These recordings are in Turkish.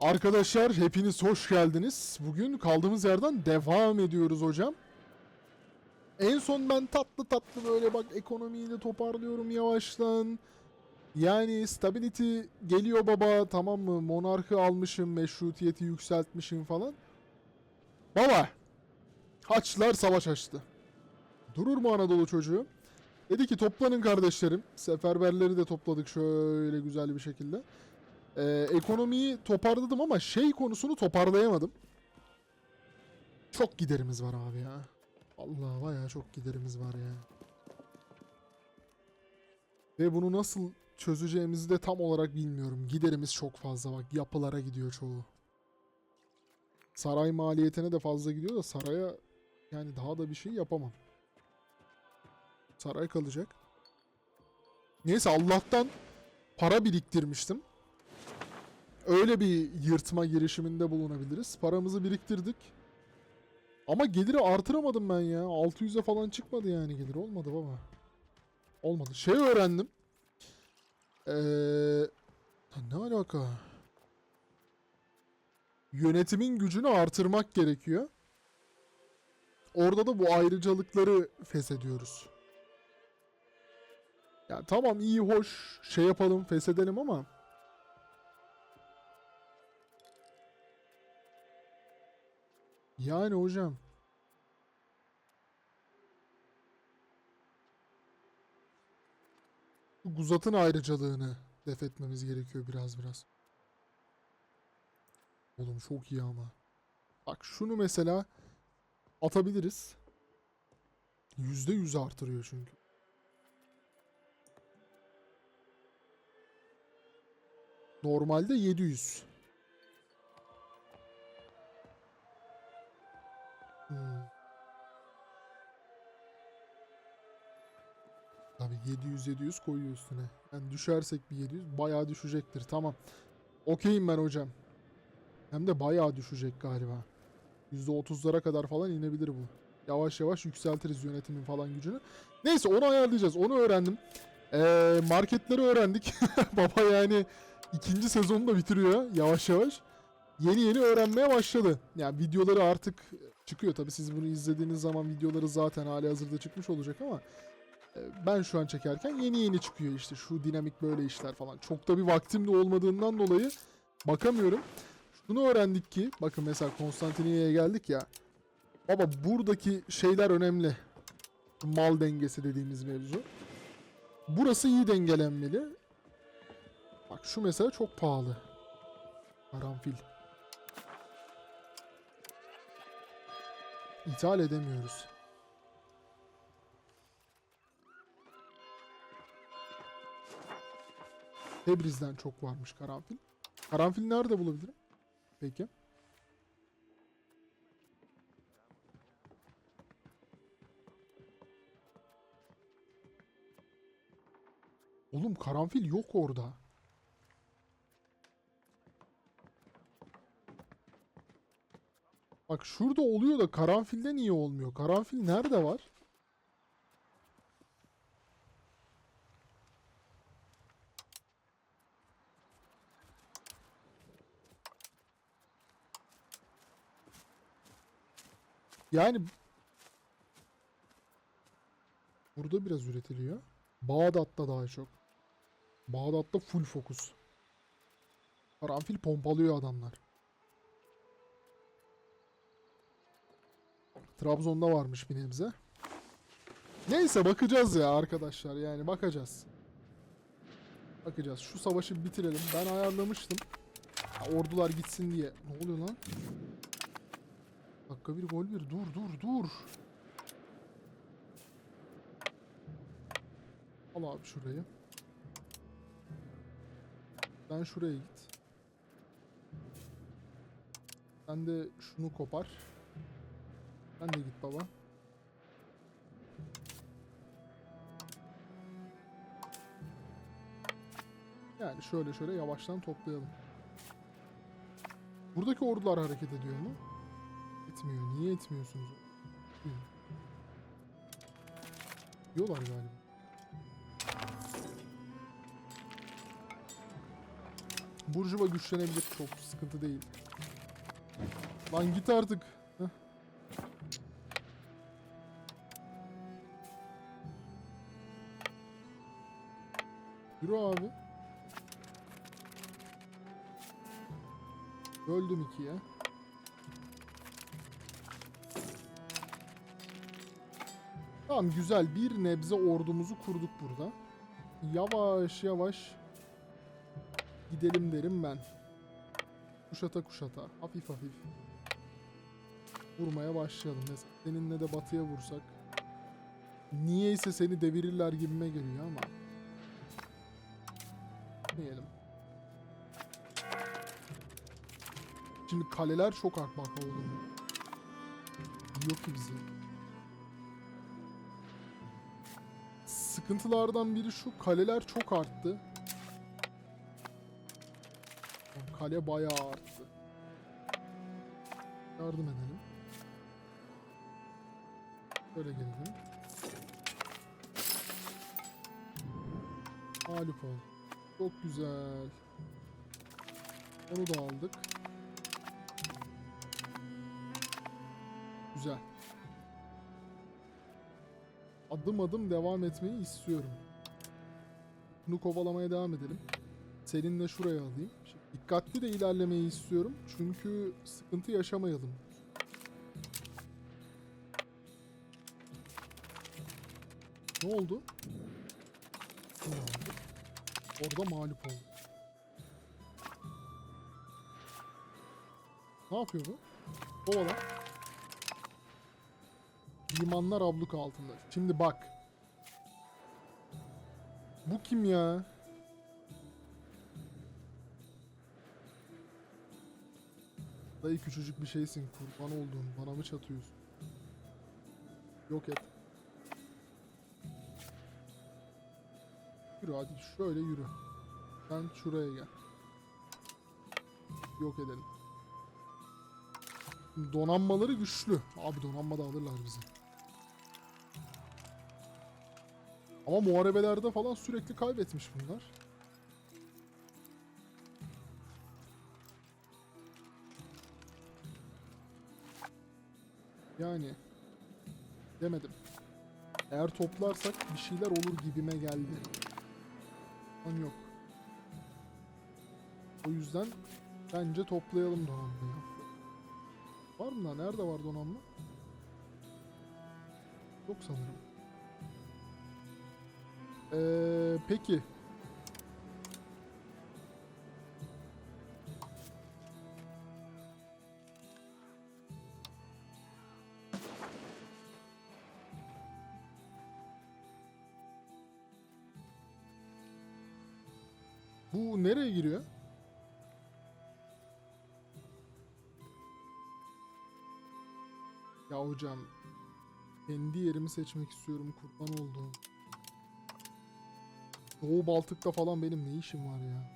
Arkadaşlar hepiniz hoş geldiniz. Bugün kaldığımız yerden devam ediyoruz hocam. En son ben tatlı tatlı böyle bak ekonomiyi de toparlıyorum yavaştan. Yani stability geliyor baba tamam mı? Monarkı almışım, meşrutiyeti yükseltmişim falan. Baba! Haçlar savaş açtı. Durur mu Anadolu çocuğu? Dedi ki toplanın kardeşlerim. Seferberleri de topladık şöyle güzel bir şekilde. Ee, ekonomiyi toparladım ama şey konusunu toparlayamadım. Çok giderimiz var abi ya. Allah bayağı çok giderimiz var ya. Ve bunu nasıl çözeceğimizi de tam olarak bilmiyorum. Giderimiz çok fazla bak yapılara gidiyor çoğu. Saray maliyetine de fazla gidiyor da saraya yani daha da bir şey yapamam. Saray kalacak. Neyse Allah'tan para biriktirmiştim. Öyle bir yırtma girişiminde bulunabiliriz. Paramızı biriktirdik. Ama geliri artıramadım ben ya. 600'e falan çıkmadı yani gelir. Olmadı baba. Olmadı. Şey öğrendim. Ee, ne alaka? Yönetimin gücünü artırmak gerekiyor. Orada da bu ayrıcalıkları feshediyoruz. Ya tamam iyi hoş şey yapalım feshedelim ama Yani hocam. Guzat'ın ayrıcalığını def etmemiz gerekiyor biraz biraz. Oğlum çok iyi ama. Bak şunu mesela atabiliriz. Yüzde yüz artırıyor çünkü. Normalde 700. Tabii 700 700 koyuyor üstüne. Yani düşersek bir 700 bayağı düşecektir. Tamam. Okeyim ben hocam. Hem de bayağı düşecek galiba. %30'lara kadar falan inebilir bu. Yavaş yavaş yükseltiriz yönetimin falan gücünü. Neyse onu ayarlayacağız. Onu öğrendim. Ee, marketleri öğrendik. Baba yani ikinci sezonu da bitiriyor yavaş yavaş. Yeni yeni öğrenmeye başladı. Yani videoları artık çıkıyor. Tabi siz bunu izlediğiniz zaman videoları zaten hali hazırda çıkmış olacak ama ben şu an çekerken yeni yeni çıkıyor işte şu dinamik böyle işler falan. Çok da bir vaktim de olmadığından dolayı bakamıyorum. Şunu öğrendik ki bakın mesela Konstantiniyye'ye geldik ya. Baba buradaki şeyler önemli. Mal dengesi dediğimiz mevzu. Burası iyi dengelenmeli. Bak şu mesela çok pahalı. Karanfil. İthal edemiyoruz. Tebriz'den çok varmış karanfil. Karanfil nerede bulabilirim? Peki. Oğlum karanfil yok orada. Bak şurada oluyor da karanfilde niye olmuyor? Karanfil nerede var? Yani burada biraz üretiliyor. Bağdat'ta daha çok. Bağdat'ta full fokus. Karanfil pompalıyor adamlar. Trabzon'da varmış bir nebze. Neyse bakacağız ya arkadaşlar yani bakacağız. Bakacağız. Şu savaşı bitirelim. Ben ayarlamıştım. Ya, ordular gitsin diye. Ne oluyor lan? Dakika bir gol bir. Dur dur dur. Al abi şurayı. Sen şuraya git. Sen de şunu kopar. Sen de git baba. Yani şöyle şöyle yavaştan toplayalım. Buradaki ordular hareket ediyor mu? Etmiyor. Niye etmiyorsunuz? Hı. Diyorlar galiba. Burjuva güçlenebilir. Çok sıkıntı değil. Lan git artık. Heh. Yürü abi. Böldüm ikiye. Tamam güzel bir nebze ordumuzu kurduk burada. Yavaş yavaş gidelim derim ben. Kuşata kuşata hafif hafif vurmaya başlayalım. Mesela seninle de batıya vursak. Niyeyse seni devirirler gibime geliyor ama. Diyelim. Şimdi kaleler çok artmak oğlum. Yok ki bizi. Sıkıntılardan biri şu kaleler çok arttı. Kale bayağı arttı. Yardım edelim. Böyle gelelim. Mağlup ol. Çok güzel. Onu da aldık. Güzel. Adım adım devam etmeyi istiyorum. Bunu kovalamaya devam edelim. Seninle şuraya alayım. Şimdi dikkatli de ilerlemeyi istiyorum. Çünkü sıkıntı yaşamayalım. Ne oldu? Orada mağlup oldu. Ne yapıyor bu? Kovala. Limanlar abluk altında. Şimdi bak. Bu kim ya? Dayı küçücük bir şeysin. Kurban olduğum. Bana mı çatıyorsun? Yok et. Yürü hadi şöyle yürü. Sen şuraya gel. Yok edelim. Donanmaları güçlü. Abi donanma da alırlar bizi. Ama muharebelerde falan sürekli kaybetmiş bunlar. Yani demedim. Eğer toplarsak bir şeyler olur gibime geldi. Lan yok. O yüzden bence toplayalım donanmayı. Var mı lan? Nerede var donanma? Yok sanırım. Ee, peki. Bu nereye giriyor? Ya hocam kendi yerimi seçmek istiyorum kurban olduğum. Doğu Baltık'ta falan benim ne işim var ya?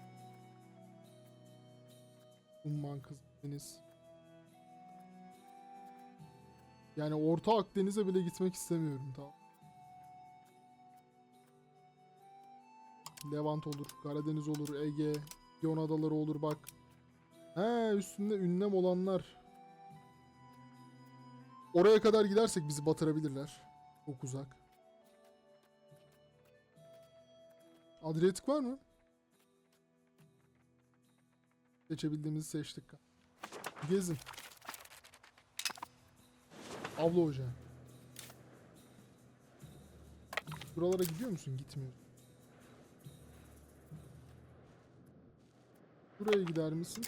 Umman kız deniz. Yani Orta Akdeniz'e bile gitmek istemiyorum tamam. Levant olur, Karadeniz olur, Ege, Yon adaları olur bak. He üstünde ünlem olanlar. Oraya kadar gidersek bizi batırabilirler. Çok uzak. Adriyatik var mı? Seçebildiğimizi seçtik. Gezin. Avla hoca. Buralara gidiyor musun? Gitmiyor. Buraya gider misin?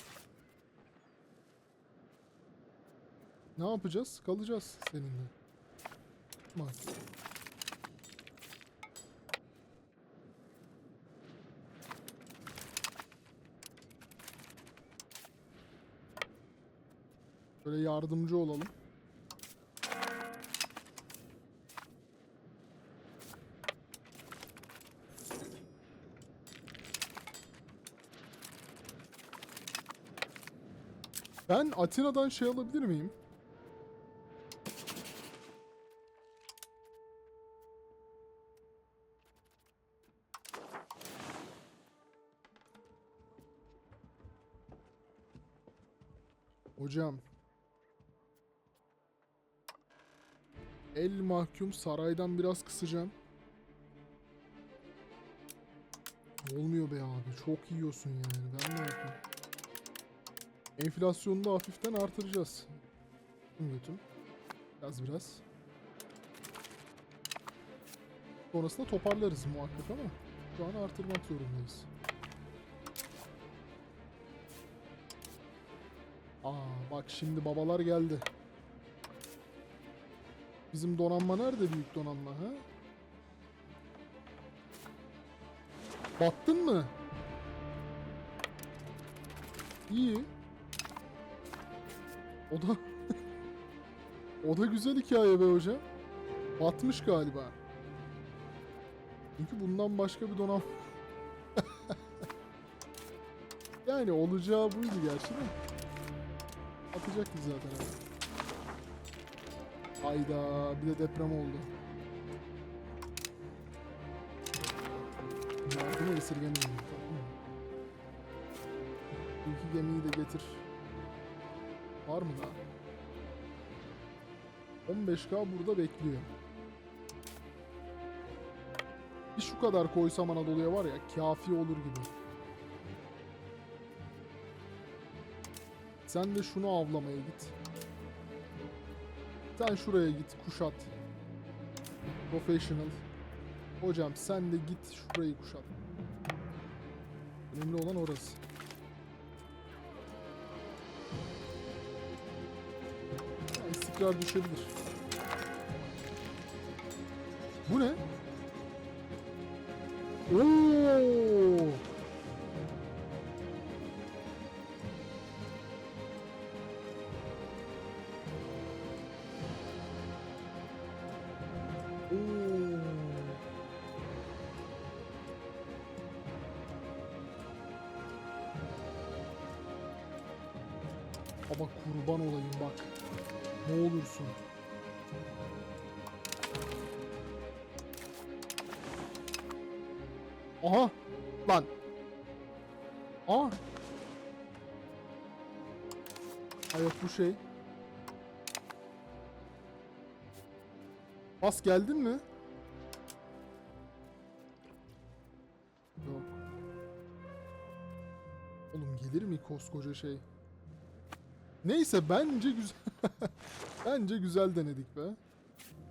Ne yapacağız? Kalacağız seninle. Bak. Böyle yardımcı olalım. Ben Atina'dan şey alabilir miyim? Hocam. El mahkum saraydan biraz kısacağım. Olmuyor be abi. Çok yiyorsun yani. Ben ne yapayım? Enflasyonu da hafiften artıracağız. Götüm. Biraz biraz. Sonrasında toparlarız muhakkak ama şu an artırmak zorundayız. Aa bak şimdi babalar geldi. Bizim donanma nerede büyük donanma ha? Battın mı? İyi. O da O da güzel hikaye be hocam. Batmış galiba. Çünkü bundan başka bir donanma Yani olacağı buydu gerçi de. Atacaktı zaten abi. Hayda bir de deprem oldu. Yardımı esirgemeyin. İki gemiyi de getir. Var mı daha? 15k burada bekliyor. Bir şu kadar koysam Anadolu'ya var ya kafi olur gibi. Sen de şunu avlamaya git. Sen şuraya git kuşat. Professional. Hocam sen de git şurayı kuşat. Önemli olan orası. Ya istikrar düşebilir. Bu ne? Oo. Ama kurban olayım bak. Ne olursun. Aha! Lan! Aa! Hayat bu şey. Bas geldin mi? Yok. Oğlum gelir mi koskoca şey? Neyse bence güzel. bence güzel denedik be.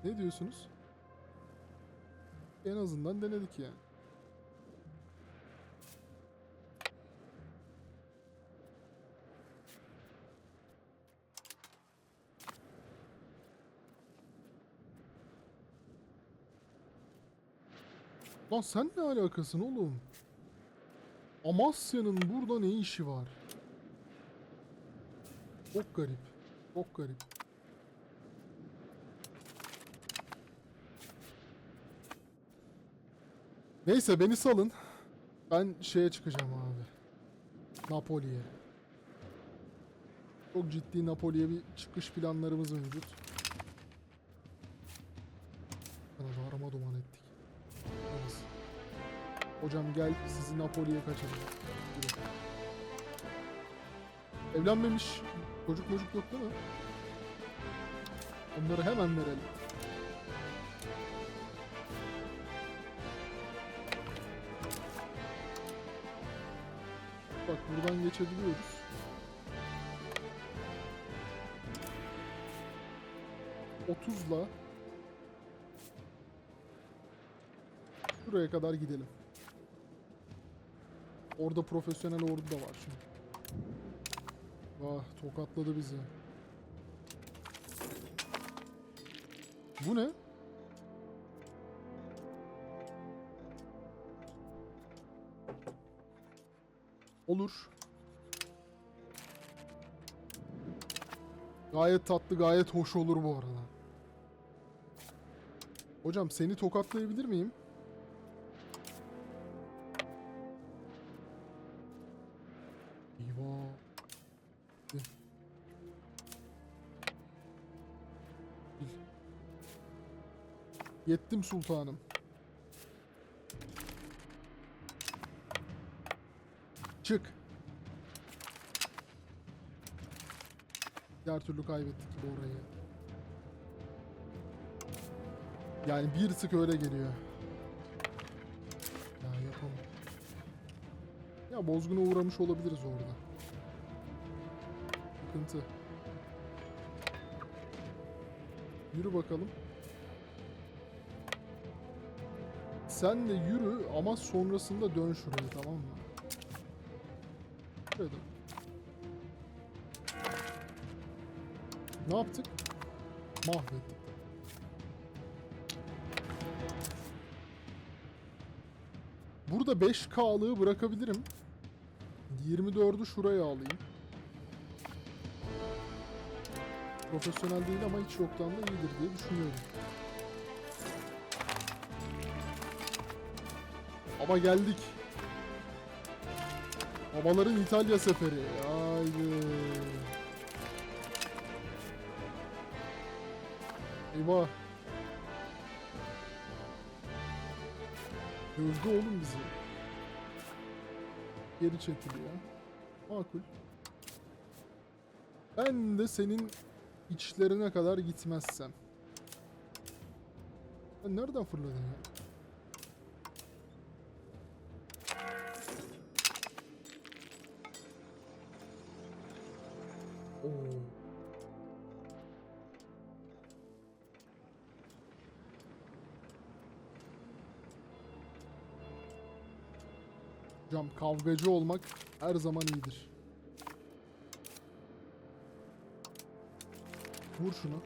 Ne diyorsunuz? En azından denedik yani. Lan sen ne alakasın oğlum? Amasya'nın burada ne işi var? Çok garip. Çok garip. Neyse beni salın. Ben şeye çıkacağım abi. Napoli'ye. Çok ciddi Napoli'ye bir çıkış planlarımız mevcut. Kanada arama duman ettik. Yalnız. Hocam gel sizi Napoli'ye. Yürü. Evlenmemiş çocuk çocuk yok değil mi? Onları hemen verelim. Bak buradan geçebiliyoruz. Otuzla Buraya kadar gidelim. Orada profesyonel ordu da var çünkü. Ah tokatladı bizi. Bu ne? Olur. Gayet tatlı, gayet hoş olur bu arada. Hocam seni tokatlayabilir miyim? Yettim sultanım. Çık. Diğer türlü kaybettik gibi orayı. Yani bir tık öyle geliyor. Ya yapalım. Ya bozguna uğramış olabiliriz orada. Sıkıntı. Yürü bakalım. Sen de yürü ama sonrasında dön şuraya tamam mı? Dön. Ne yaptık? Mahvettik. Burada 5K'lığı bırakabilirim. 24'ü şuraya alayım. Profesyonel değil ama hiç yoktan da iyidir diye düşünüyorum. Ama geldik. Babaların İtalya seferi. Haydi. Eyvah. Dövdü oğlum bizi. Geri çekiliyor. Makul. Ben de senin içlerine kadar gitmezsem. Sen nereden fırladın ya? Oo. Hocam kavgacı olmak her zaman iyidir. Vur şunu.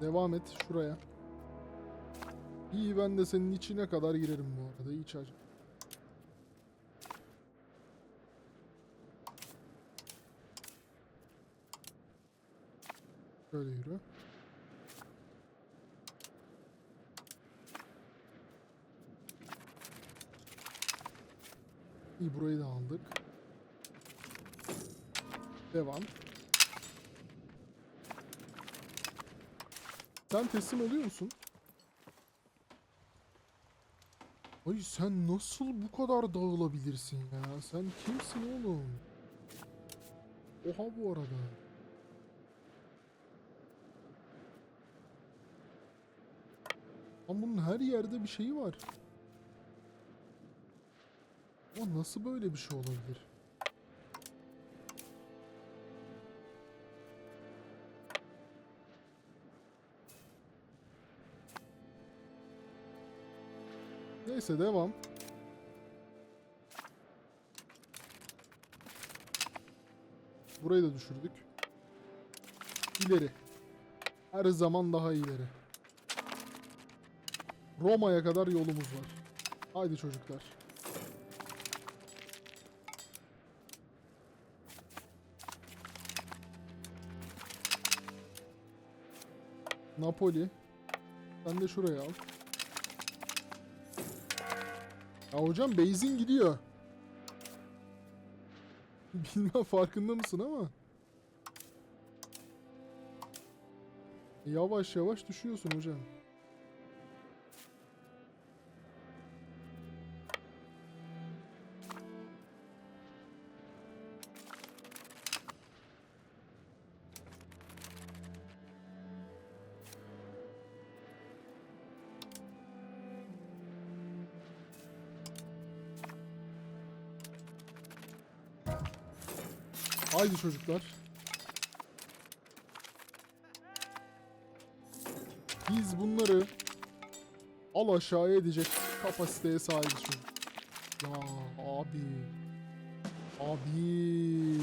Devam et şuraya. İyi ben de senin içine kadar girerim bu arada. İç aç. Şöyle yürü. İyi burayı da aldık. Devam. Sen teslim oluyor musun? Ay sen nasıl bu kadar dağılabilirsin ya? Sen kimsin oğlum? Oha bu arada. Ama bunun her yerde bir şeyi var. Ama nasıl böyle bir şey olabilir? Neyse devam. Burayı da düşürdük. İleri. Her zaman daha ileri. Roma'ya kadar yolumuz var. Haydi çocuklar. Napoli. Sen de şuraya al. Ya hocam Beyzin gidiyor. Bilmem farkında mısın ama. Yavaş yavaş düşüyorsun hocam. Haydi çocuklar. Biz bunları al aşağıya edecek kapasiteye sahibiz çocuk. Ya abi. Abi.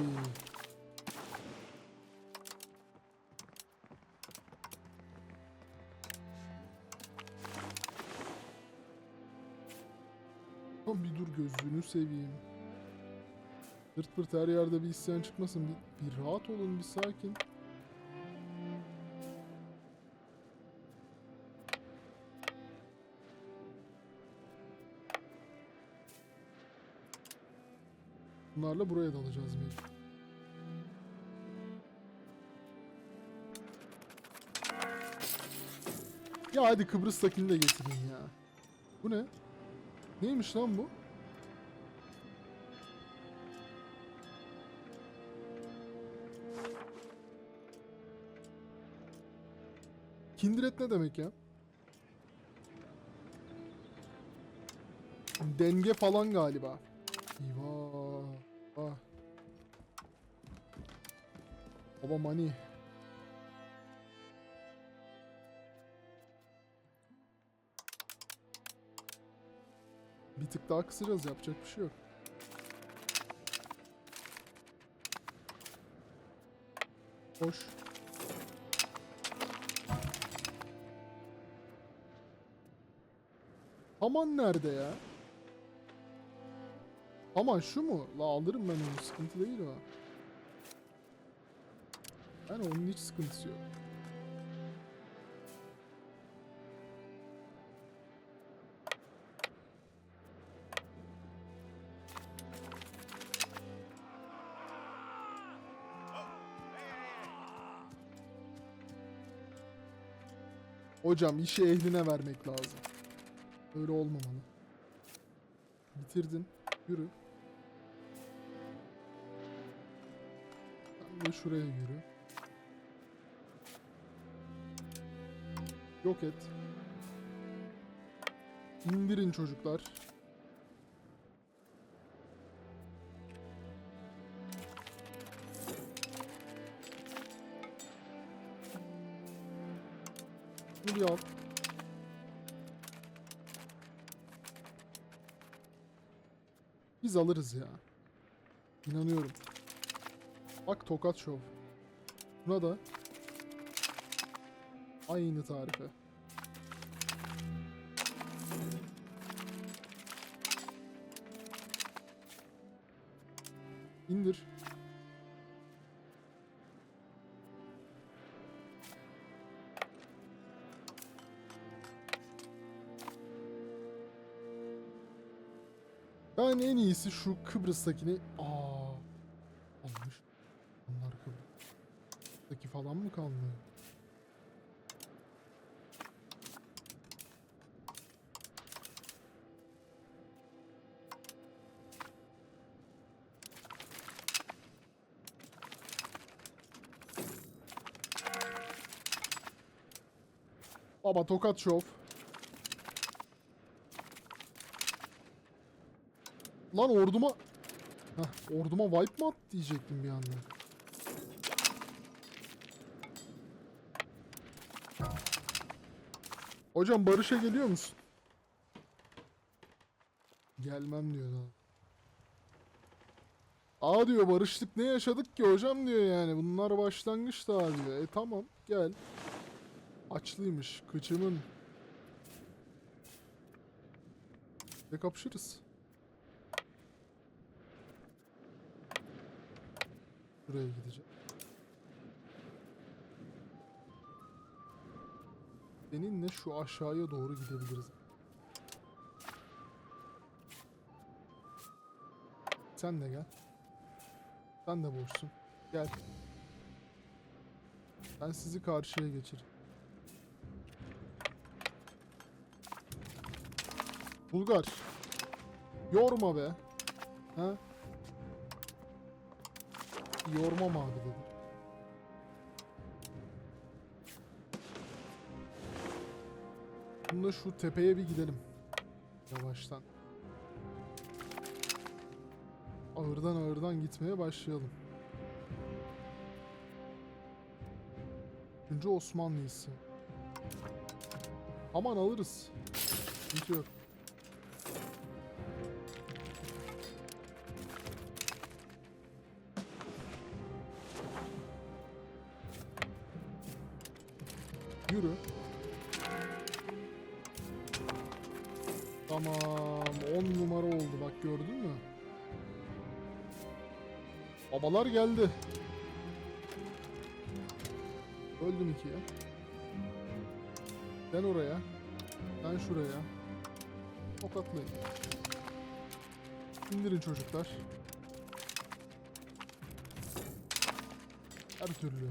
Bir dur gözünü seveyim. Pırt pırt her yerde bir isyan çıkmasın. Bir, bir rahat olun, bir sakin. Bunlarla buraya dalacağız mecbur. Ya hadi Kıbrıs'takini de getirin ya. Bu ne? Neymiş lan bu? Kindred ne demek ya? Denge falan galiba. Eyvah. Ah. Baba money. Bir tık daha kısacağız yapacak bir şey yok. Hoş. Aman nerede ya? Aman şu mu? La alırım ben onu. Sıkıntı değil o. Yani onun hiç sıkıntısı yok. Hocam işi ehline vermek lazım. Öyle olmamalı. Bitirdin. Yürü. Sen de şuraya yürü. Yok et. İndirin çocuklar. Biz alırız ya. İnanıyorum. Bak tokat şov. Buna da aynı tarife. İndir. Ben en iyisi şu Kıbrıs'takini... Aa, almış. Bunlar Kıbrıs'taki falan mı kalmıyor? Baba tokat şov. Lan orduma... Heh, orduma wipe mı at diyecektim bir anda. Hocam barışa geliyor musun? Gelmem diyor daha. Aa diyor barıştık ne yaşadık ki hocam diyor yani. Bunlar başlangıç daha diyor. E tamam gel. Açlıymış kıçımın. Ve kapışırız. Buraya gideceğim. Seninle şu aşağıya doğru gidebiliriz. Sen de gel. Sen de boşsun. Gel. Ben sizi karşıya geçireyim. Bulgar. Yorma be. Ha? Yormam abi dedi. Bunda şu tepeye bir gidelim. Yavaştan. Ağırdan ağırdan gitmeye başlayalım. Üçüncü Osmanlıyız. Aman alırız. Sıkıntı Yürü. Tamam. 10 numara oldu bak gördün mü? Babalar geldi. Öldüm ikiye. Sen oraya. Sen şuraya. Tokatlayın. İndirin çocuklar. Her türlü.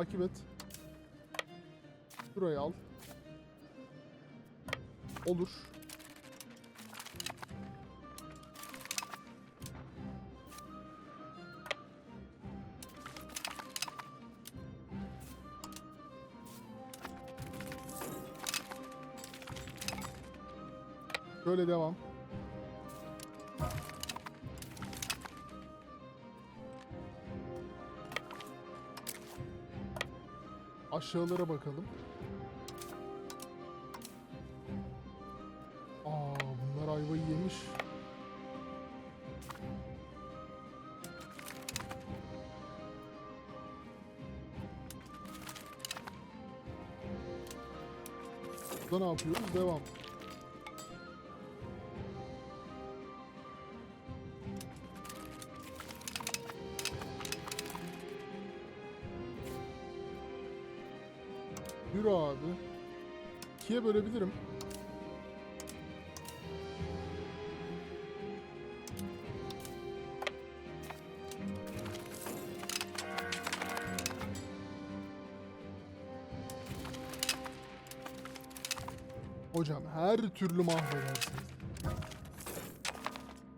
Takip et. Şurayı al. Olur. Böyle devam. Aşağılara bakalım. Aa bunlar ayvayı yemiş. Burada ne yapıyoruz? Devam. İkiye bölebilirim. Hocam her türlü mahvedersiniz.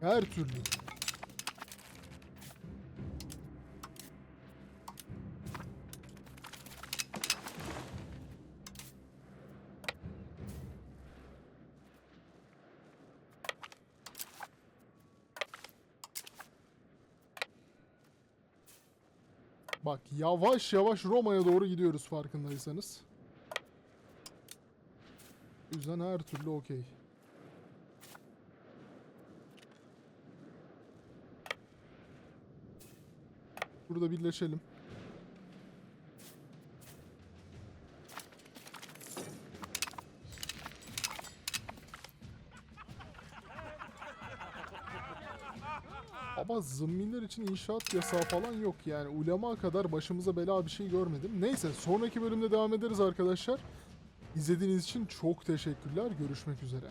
Her türlü. Bak yavaş yavaş Roma'ya doğru gidiyoruz farkındaysanız. O her türlü okey. Burada birleşelim. Ama zımminler için inşaat yasağı falan yok yani. Ulema kadar başımıza bela bir şey görmedim. Neyse sonraki bölümde devam ederiz arkadaşlar. İzlediğiniz için çok teşekkürler. Görüşmek üzere.